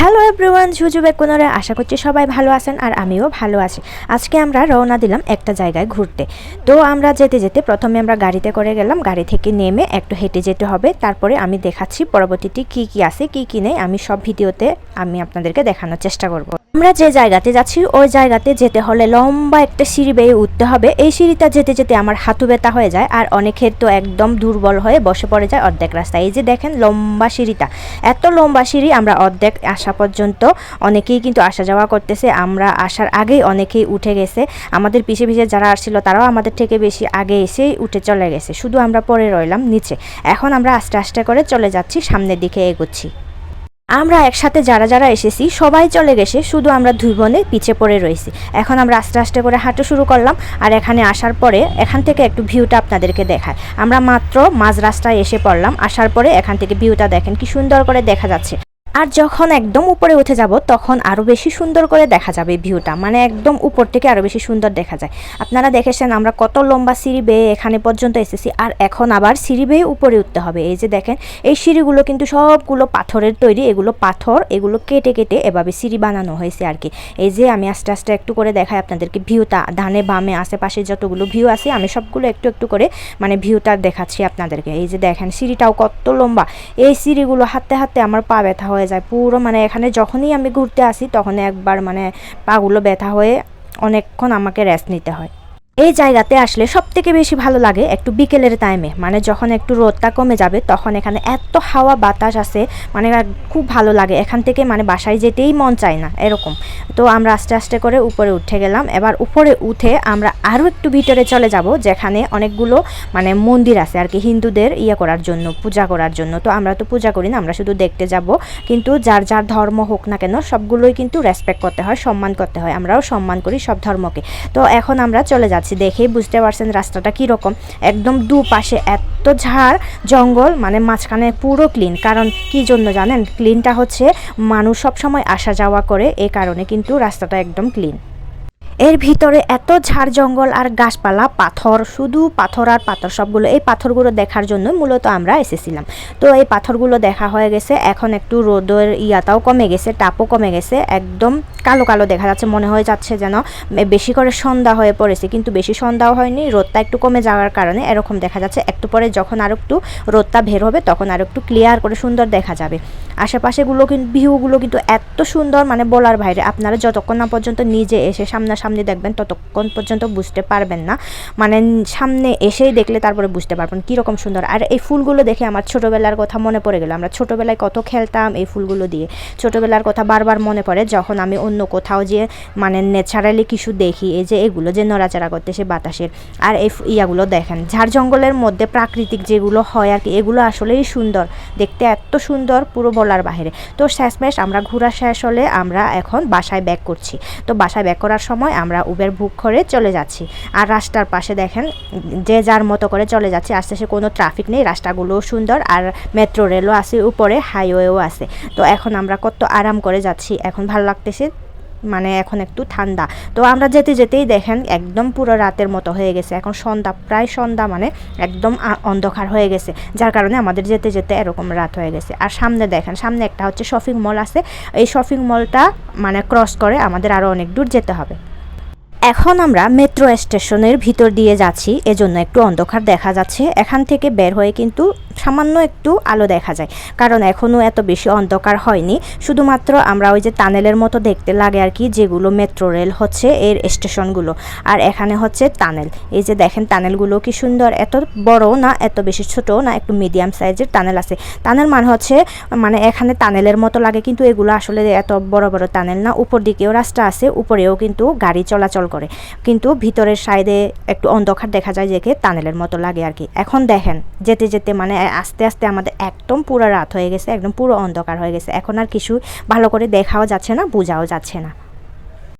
Hello everyone ঝুজু বেকুনরে আশা করছি সবাই ভালো আছেন আর আমিও ভালো আছি। আজকে আমরা রওনা দিলাম একটা জায়গায় ঘুরতে। তো আমরা যেতে যেতে প্রথমে আমরা গাড়িতে করে গেলাম, গাড়ি থেকে নেমে একটু হেঁটে যেতে হবে। তারপরে আমি দেখাচ্ছি পরবর্তীতে কি কি আছে, কি কি নেই, আমি সব ভিডিওতে আমি আপনাদেরকে দেখানোর চেষ্টা করব। আমরা যে জায়গাতে যাচ্ছি, ওই জায়গাতে যেতে হলে লম্বা একটা সিঁড়ি বেয়ে উঠতে হবে। এই সিঁড়িটা যেতে যেতে আমার হাঁটু ব্যথা হয়ে যায় আর অনেকের তো একদম দুর্বল হয়ে বসে পড়ে যায় অর্ধেক রাস্তা। এই যে দেখেন লম্বা সিঁড়িটা, এত লম্বা সিঁড়ি আমরা অর্ধেক আসা পর্যন্ত অনেকেই কিন্তু আসা যাওয়া করতেছে। আমরা আসার আগেই অনেকেই উঠে গেছে। আমাদের পিছে পিছে যারা আসছিল, তারাও আমাদের থেকে বেশি আগে এসেই উঠে চলে গেছে। শুধু আমরা পরে রইলাম নিচে। এখন আমরা আস্তে আস্তে করে চলে যাচ্ছি, সামনের দিকে এগোচ্ছি। আমরা একসাথে যারা যারা এসেছি, সবাই চলে গেছে, শুধু আমরা দুই বোনে পিছিয়ে পড়ে রয়েছি। এখন আমরা আস্তে আস্তে করে হাঁটু শুরু করলাম, আর এখানে আসার পরে এখান থেকে একটু ভিউটা আপনাদেরকে দেখায়। আমরা মাত্র মাঝ রাস্তায় এসে পড়লাম, আসার পরে এখান থেকে ভিউটা দেখেন, কি সুন্দর করে দেখা যাচ্ছে। আর যখন একদম উপরে উঠে যাব, তখন আরও বেশি সুন্দর করে দেখা যাবে ভিউটা মানে একদম উপর থেকে আরও বেশি সুন্দর দেখা যায়। আপনারা দেখেছেন আমরা কত লম্বা সিঁড়ি বেয়ে এখানে পর্যন্ত এসেছি, আর এখন আবার সিঁড়ি বেয়ে উপরে উঠতে হবে। এই যে দেখেন, এই সিঁড়িগুলো কিন্তু সবগুলো পাথরের তৈরি, এগুলো পাথর, এগুলো কেটে কেটে এভাবে সিঁড়ি বানানো হয়েছে আর কি। এই যে আমি আস্তে আস্তে একটু করে দেখাই আপনাদেরকে ভিউটা ধানে বামে আশেপাশে যতগুলো ভিউ আছে, আমি সবগুলো একটু একটু করে মানে ভিউটা দেখাচ্ছি আপনাদেরকে। এই যে দেখেন, সিঁড়িটাও কত লম্বা। এই সিঁড়িগুলো হাতে হাতে আমার পা ব্যথা হয়ে যায়। পুরো মানে এখানে যখনই আমি ঘুরতে আসি তখন একবার মানে পাগুলো ব্যথা হয়ে অনেকক্ষণ আমাকে রেস্ট নিতে হয়। এই জায়গাতে আসলে সব থেকে বেশি ভালো লাগে একটু বিকেলের টাইমে মানে যখন একটু রোদটা কমে যাবে, তখন এখানে এত হাওয়া বাতাস আছে মানে খুব ভালো লাগে। এখান থেকে মানে বাসায় যেতেই মন চায় না, এরকম। তো আমরা আস্তে আস্তে করে উপরে উঠে গেলাম। এবার উপরে উঠে আমরা আরও একটু ভিতরে চলে যাব, যেখানে অনেকগুলো মানে মন্দির আছে আর কি, হিন্দুদের ইয়ে করার জন্য, পূজা করার জন্য। তো আমরা তো পূজা করি না, আমরা শুধু দেখতে যাব। কিন্তু যার যার ধর্ম হোক না কেন, সবগুলোই কিন্তু রেসপেক্ট করতে হয়, সম্মান করতে হয়। আমরাও সম্মান করি সব ধর্মকে। তো এখন আমরা চলে যাচ্ছি। দেখেই বুঝতে পারছেন রাস্তাটা কীরকম। একদম দুপাশে এত ঝাড়, জঙ্গল মানে মাঝখানে পুরো ক্লিন কারণ কি জন্য জানেন? ক্লিনটা হচ্ছে মানুষ সব সময় আসা যাওয়া করে এ কারণে কিন্তু রাস্তাটা একদম ক্লিন এর ভিতরে এত ঝাড় জঙ্গল আর গাছপালা, পাথর, শুধু পাথর আর পাথর, সবগুলো। এই পাথরগুলো দেখার জন্য মূলত আমরা এসেছিলাম। তো এই পাথরগুলো দেখা হয়ে গেছে। এখন একটু রোদের ইয়াটাও কমে গেছে টাপও কমে গেছে। একদম কালো কালো দেখা যাচ্ছে, মনে হয়ে যাচ্ছে যেন বেশি করে সন্ধ্যা হয়ে পড়েছে। কিন্তু বেশি সন্ধ্যাও হয়নি, রোদটা একটু কমে যাওয়ার কারণে এরকম দেখা যাচ্ছে। একটু পরে যখন আর একটু রোদটা বের হবে, তখন আর একটু ক্লিয়ার করে সুন্দর দেখা যাবে। আশেপাশেগুলো কিন্তু ভিউগুলো কিন্তু এত সুন্দর মানে বলার বাইরে। আপনারা যতক্ষণ না পর্যন্ত নিজে এসে সামনাসামনি দেখবেন ততক্ষণ পর্যন্ত বুঝতে পারবেন না। মানে সামনে এসেই দেখলে তারপরে বুঝতে পারবেন কীরকম সুন্দর। আর এই ফুলগুলো দেখে আমার ছোটোবেলার কথা মনে পড়ে গেল। আমরা ছোটোবেলায় কত খেলতাম এই ফুলগুলো দিয়ে। ছোটোবেলার কথা বারবার মনে পড়ে যখন আমি অন্য কোথাও যে মানে ন্যাচারালি কিছু দেখি, এই যে এগুলো যে নড়াচড়া করতেছে বাতাসের। আর এই ইয়াগুলো দেখেন, ঝাড় জঙ্গলের মধ্যে প্রাকৃতিক যেগুলো হয় আর কি, এগুলো আসলেই সুন্দর। দেখতে এত সুন্দর পুরো বলার বাহিরে। তো শেষমেশ আমরা ঘোরা শেষ হলে আমরা এখন বাসায় ব্যাক করছি। তো বাসায় ব্যাক করার সময় আমরা উবের বুক করে চলে যাচ্ছি। আর রাস্তার পাশে দেখেন, যে যার মতো করে চলে যাচ্ছে, আস্তে কোনো ট্রাফিক নেই রাস্তাগুলোও সুন্দর, আর মেট্রো রেলও আছে, উপরে হাইওয়েও আছে। তো এখন আমরা কত আরাম করে যাচ্ছি, এখন ভালো লাগতেছে মানে এখন একটু ঠান্ডা। তো আমরা যেতে যেতেই দেখেন, একদম পুরো রাতের মতো হয়ে গেছে। এখন সন্ধ্যা, প্রায় সন্ধ্যা মানে একদম অন্ধকার হয়ে গেছে। যার কারণে আমাদের যেতে যেতে এরকম রাত হয়ে গেছে। আর সামনে দেখেন, সামনে একটা হচ্ছে শপিং মল আছে। এই শপিং মলটা মানে ক্রস করে আমাদের আরও অনেক দূর যেতে হবে। এখন আমরা মেট্রো স্টেশনের ভিতর দিয়ে যাচ্ছি, এজন্য একটু অন্ধকার দেখা যাচ্ছে। এখান থেকে বের হয়ে কিন্তু সামান্য একটু আলো দেখা যায়। কারণ এখনও এত বেশি অন্ধকার হয়নি। শুধুমাত্র আমরা ওই যে টানেলের মতো দেখতে লাগে আর কি, যেগুলো মেট্রো রেল হচ্ছে এর স্টেশনগুলো। আর এখানে হচ্ছে টানেল। এই যে দেখেন টানেলগুলো কি সুন্দর। এত বড় না, এত বেশি ছোট না, একটু মিডিয়াম সাইজের টানেল আছে। টানেল মানে হচ্ছে মানে এখানে টানেলের মতো লাগে কিন্তু এগুলো আসলে এত বড় বড় টানেল না। উপর দিকেও রাস্তা আছে, উপরেও কিন্তু গাড়ি চলাচল করে। কিন্তু ভিতরের সাইডে একটু অন্ধকার দেখা যায় যে টানেলের মতো লাগে আর কি। এখন দেখেন, যেতে যেতে মানে আস্তে আস্তে আমাদের একদম পুরো রাত হয়ে গেছে, একদম পুরো অন্ধকার হয়ে গেছে। এখন আর কিছু ভালো করে দেখাও যাচ্ছে না, বোঝাও যাচ্ছে না।